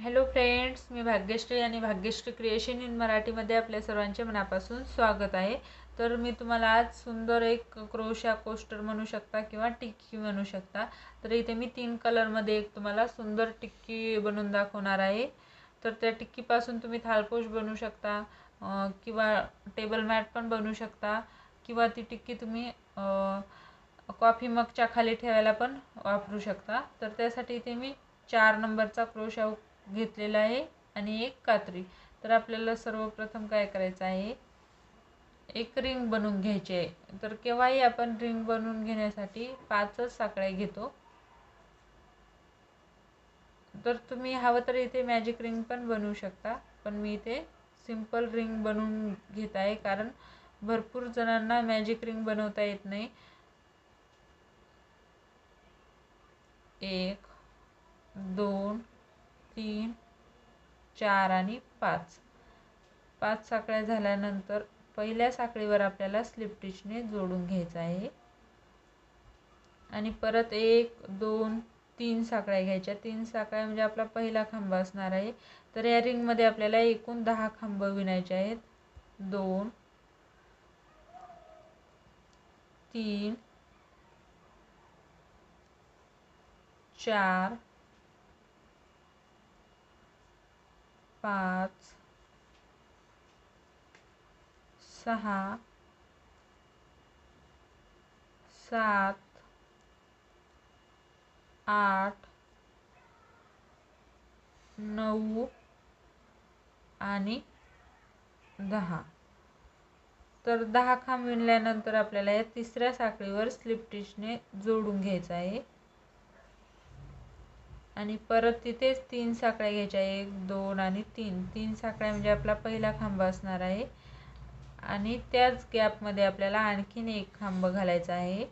Hello friends मी भाग्यश्री आणि Bhagyashree creation in मराठीमध्ये आपल्या सर्वांचे मनापासून स्वागत आहे. तर मी तुम्हाला आज सुंदर एक क्रोशा कोस्टर म्हणू शकता किंवा टिक्की म्हणू शकता. तर इथे मी तीन कलरमध्ये एक तुम्हाला सुंदर टिक्की बनवून दाखवणार आहे. तर त्या टिक्कीपासून तुम्ही थालपोश बनवू शकता किंवा टेबल मॅट पण बनवू शकता किंवा ती टिक्की तुम्ही कॉफी मगच्या खाली ठेवायला पण वापरू शकता. तर त्यासाठी इथे मी चार नंबरचा क्रोशा घेतलेला आहे आणि एक कात्री. तर आपल्याला सर्वप्रथम काय करायचं आहे? एक रिंग बनवून घ्यायची आहे. तर केव्हाही आपण रिंग बनवून घेण्यासाठी पाचच साकळ्या घेतो. तर तुम्ही हवं तर इथे मॅजिक रिंग पण बनवू शकता. पण मी इथे सिंपल रिंग बनवून घेत आहे कारण भरपूर जणांना मॅजिक रिंग बनवता येत नाही. एक दोन तीन चार आणि पाच. पाच साखळ्या झाल्यानंतर पहिल्या साखळीवर आपल्याला स्लिप टिचने जोडून घ्यायचं आहे. आणि परत एक दोन तीन साखळ्या घ्यायच्या. तीन साखळ्या म्हणजे आपला पहिला खांब असणार आहे. तर या रिंगमध्ये आपल्याला एकूण दहा खांब विणायचे आहेत. दोन तीन चार पाच सहा सात आठ नऊ आणि दहा. तर दहा खांब विणल्यानंतर आपल्याला या तिसऱ्या साखळीवर स्लिप स्टिचने जोडून घ्यायचं आहे. आणि परत तिथेच तीन साखळ्या घ्यायच्या एक दोन आणि तीन. तीन साखळ्या म्हणजे आपला पहिला खांब असणार आहे. आणि त्याच गॅपमध्ये आपल्याला आणखीन एक खांब घालायचा आहे.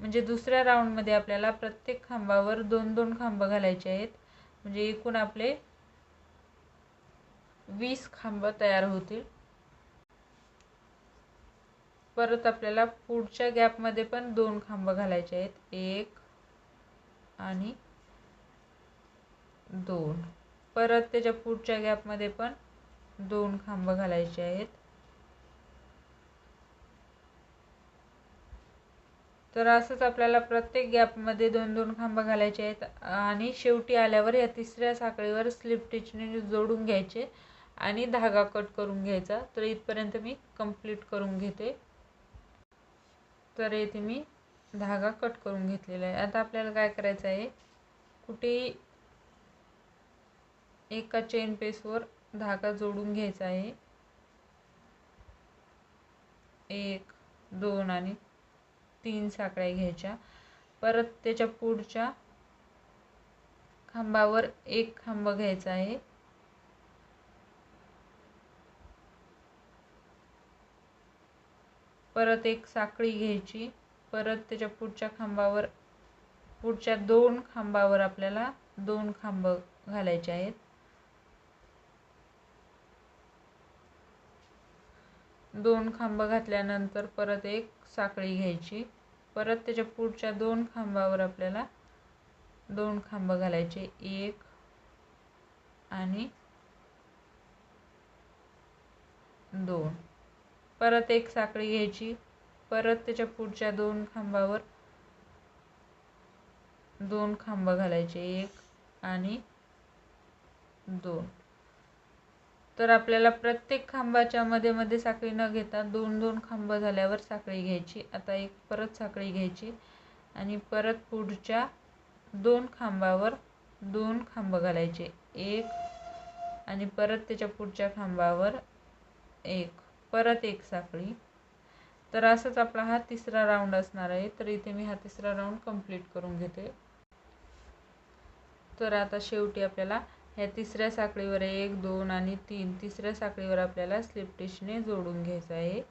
म्हणजे दुसऱ्या राऊंडमध्ये आपल्याला प्रत्येक खांबावर दोन दोन खांब घालायचे आहेत. म्हणजे एकूण आपले वीस खांब तयार होतील. परत आपल्याला पुढच्या गॅपमध्ये पण दोन खांब घालायचे आहेत. एक आणि दोन. परत त्याच्या पुढच्या गॅपमध्ये पण दोन खांब घालायचे आहेत. तर असंच आपल्याला प्रत्येक गॅपमध्ये दोन दोन खांब घालायचे आहेत आणि शेवटी आल्यावर या तिसऱ्या साखळीवर स्लिप टिचने जोडून घ्यायचे आणि धागा कट करून घ्यायचा. तर इथपर्यंत मी कंप्लीट करून घेते. तर येथे मी धागा कट करून घेतलेला आहे. आता आपल्याला काय करायचं आहे? कुठेही एका चेन पेसवर धागा जोडून घ्यायचा आहे. एक दोन आणि तीन साखळ्या घ्यायच्या. परत त्याच्या पुढच्या खांबावर एक खांब घ्यायचा आहे. परत एक साखळी घ्यायची. परत त्याच्या पुढच्या खांबावर पुढच्या दोन खांबावर आपल्याला दोन खांब घालायचे आहेत. दोन खांब घातल्यानंतर परत एक साखळी घ्यायची. परत त्याच्या पुढच्या दोन खांबावर आपल्याला दोन खांब घालायचे. एक आणि दोन. परत एक साखळी घ्यायची. परत त्याच्या पुढच्या दोन खांबावर दोन खांब घालायचे एक आणि दोन. तर आपल्याला प्रत्येक खांबाच्या मध्ये मध्ये साखळी न घेता दोन दोन खांब झाल्यावर साखळी घ्यायची. आता एक परत साखळी घ्यायची आणि परत पुढच्या दोन खांबावर दोन खांब घालायचे. एक आणि परत त्याच्या पुढच्या खांबावर एक. परत एक साखळी. तर असंच आपला हा तिसरा राऊंड असणार आहे. तर इथे मी हा तिसरा राऊंड कंप्लीट करून घेते. तर आता शेवटी आपल्याला ह्या तिसऱ्या साखळीवर एक दोन आणि तीन तिसऱ्या साखळीवर आपल्याला स्लिप टिशने जोडून घ्यायचं आहे.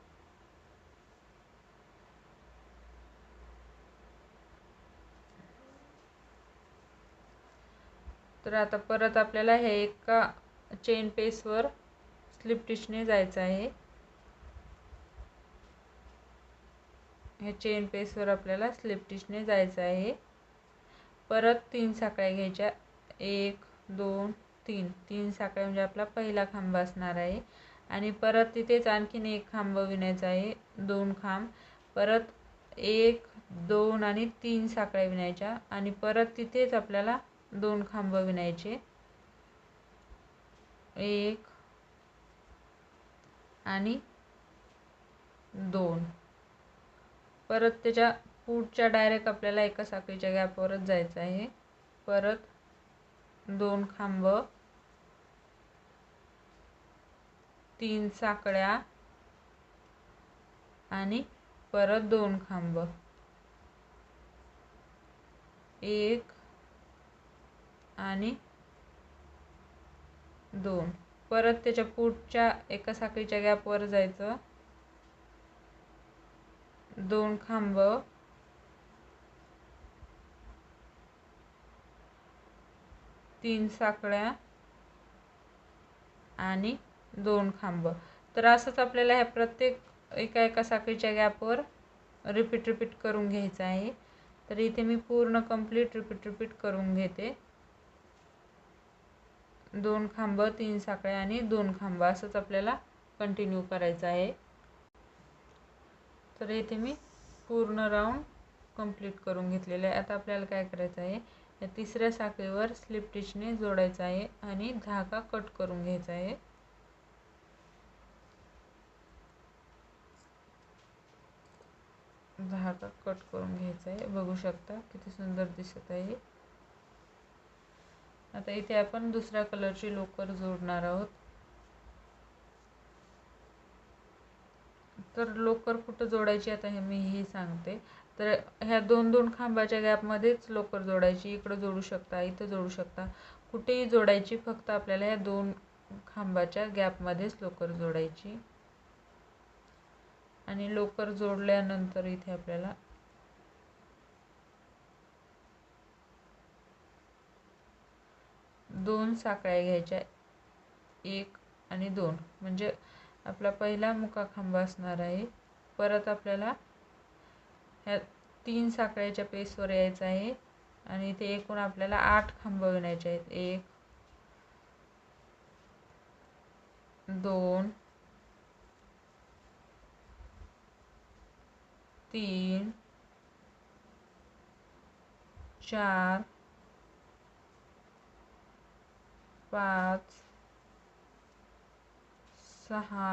तर आता परत आपल्याला हे एका चेन पेसवर स्लिप टिशने जायचं आहे. ह्या चेन पेसवर आपल्याला स्लिप स्टिचने जायचं आहे. परत तीन साखळ्या घ्यायच्या. एक दोन तीन. तीन साखळ्या म्हणजे आपला पहिला खांब असणार आहे. आणि परत तिथेच आणखीन एक खांब विणायचा आहे. दोन खांब. परत एक दोन आणि तीन साखळ्या विणायच्या. आणि परत तिथेच आपल्याला दोन खांब विणायचे. एक आणि दोन. परत त्याच्या पुढच्या डायरेक्ट आपल्याला एका साखळीच्या गॅपवरच जायचं आहे. परत दोन खांब तीन साकळ्या आणि परत दोन खांब. एक आणि दोन. परत त्याच्या पुढच्या एका साखळीच्या गॅपवर जायचं. दोन खांब. तीन साकळ्या आणि दोन खांब. तर असंच आपल्याला ह्या प्रत्येक एका एका साखळीच्या गॅपवर रिपीट रिपीट करून घ्यायचं आहे. तर इथे मी पूर्ण कंप्लीट रिपीट रिपीट करून घेते. दोन खांब तीन साखळ्या आणि दोन खांब. असंच आपल्याला कंटिन्यू करायचं आहे. तर इथे मी पूर्ण राऊंड कंप्लीट करून घेतलेलं आहे. आता आपल्याला काय करायचं आहे? या तिसऱ्या साखळीवर स्लिप टिचने जोडायचं आहे आणि धागा कट करून घ्यायचा आहे. धागा कट करून घ्यायचा आहे. बघू शकता किती सुंदर दिसत आहे. आता इथे आपण दुसऱ्या कलरची लोकर जोडणार आहोत. तर लोकर कुठं जोडायची आता हे मी हे सांगते. तर ह्या दोन दोन खांबाच्या गॅपमध्येच लोकर जोडायची इकडं जोडू शकता इथं जोडू शकता. कुठेही जोडायची फक्त आपल्याला ह्या दोन खांबाच्या गॅपमध्येच लोकर जोडायची. आणि लोकर जोडल्यानंतर इथे आपल्याला दोन साकळ्या घ्यायच्या. एक आणि दोन. म्हणजे आपला पहिला मुका खांब असणार आहे. परत आपल्याला ह्या तीन साखळ्याच्या पेसवर यायचं आहे. आणि इथे एकूण आपल्याला आठ खांब विणायचे आहेत. एक दोन तीन चार पाच सहा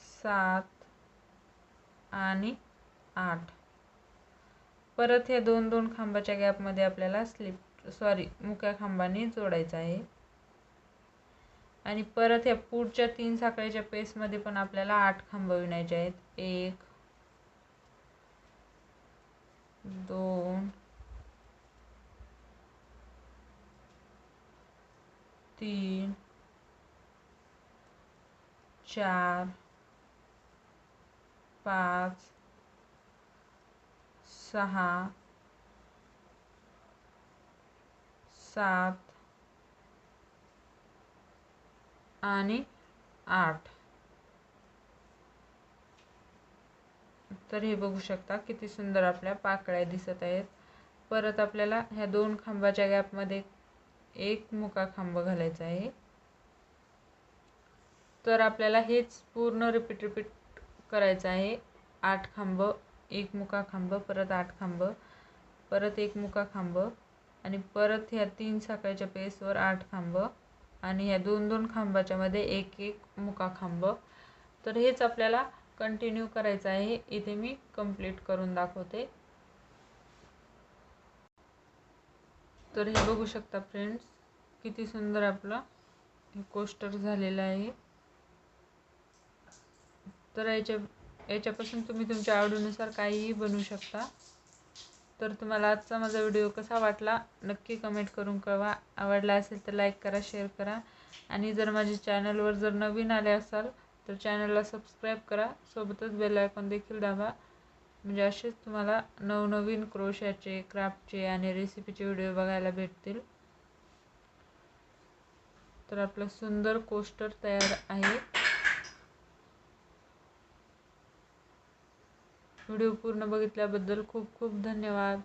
सात आणि आठ. परत हे दोन दोन खांबाच्या गॅपमध्ये आपल्याला स्लिप सॉरी मुक्या खांबाने जोडायचं आहे. आणि परत ह्या पुढच्या तीन साखळीच्या पेसमध्ये पण आपल्याला आठ खांब विणायचे आहेत. एक दोन तीन चार पाच सहा सात आणि आठ. तर हे बघू शकता किती सुंदर आपल्या पाकळ्या दिसत आहेत. परत आपल्याला ह्या दोन खांबाच्या गॅपमध्ये एक मुका खांब घालायचा आहे. तर आपल्याला हेच पूर्ण रिपीट रिपीट करायचं आहे. आठ खांब एक मुका खांब परत आठ खांब परत एक मुका खांब आणि परत ह्या तीन साखळीच्या पेसवर आठ खांब आणि ह्या दोन दोन खांबाच्यामध्ये एक एक मुका खांब. तर हेच आपल्याला कंटिन्यू करायचं आहे. इथे मी कंप्लीट करून दाखवते. तर हे बघू शकता फ्रेंड्स किती सुंदर आपला कोस्टर झालेलं आहे. तर याच्या याच्यापासून तुम्ही तुमच्या आवडीनुसार काहीही बनवू शकता. तर तुम्हाला आजचा माझा व्हिडिओ कसा वाटला नक्की कमेंट करून कळवा. आवडला असेल तर लाईक करा शेअर करा. आणि जर माझ्या चॅनलवर जर नवीन आले असाल तर चॅनलला सबस्क्राईब करा. सोबतच बेल आयकॉन देखील दाबा. म्हणजे असेच तुम्हाला नवनवीन क्रोशाचे क्राफ्टचे आणि रेसिपीचे व्हिडिओ बघायला भेटतील. तर आपलं सुंदर कोस्टर तयार आहे. व्हिडिओ पूर्ण बघितल्याबद्दल खूप खूप धन्यवाद.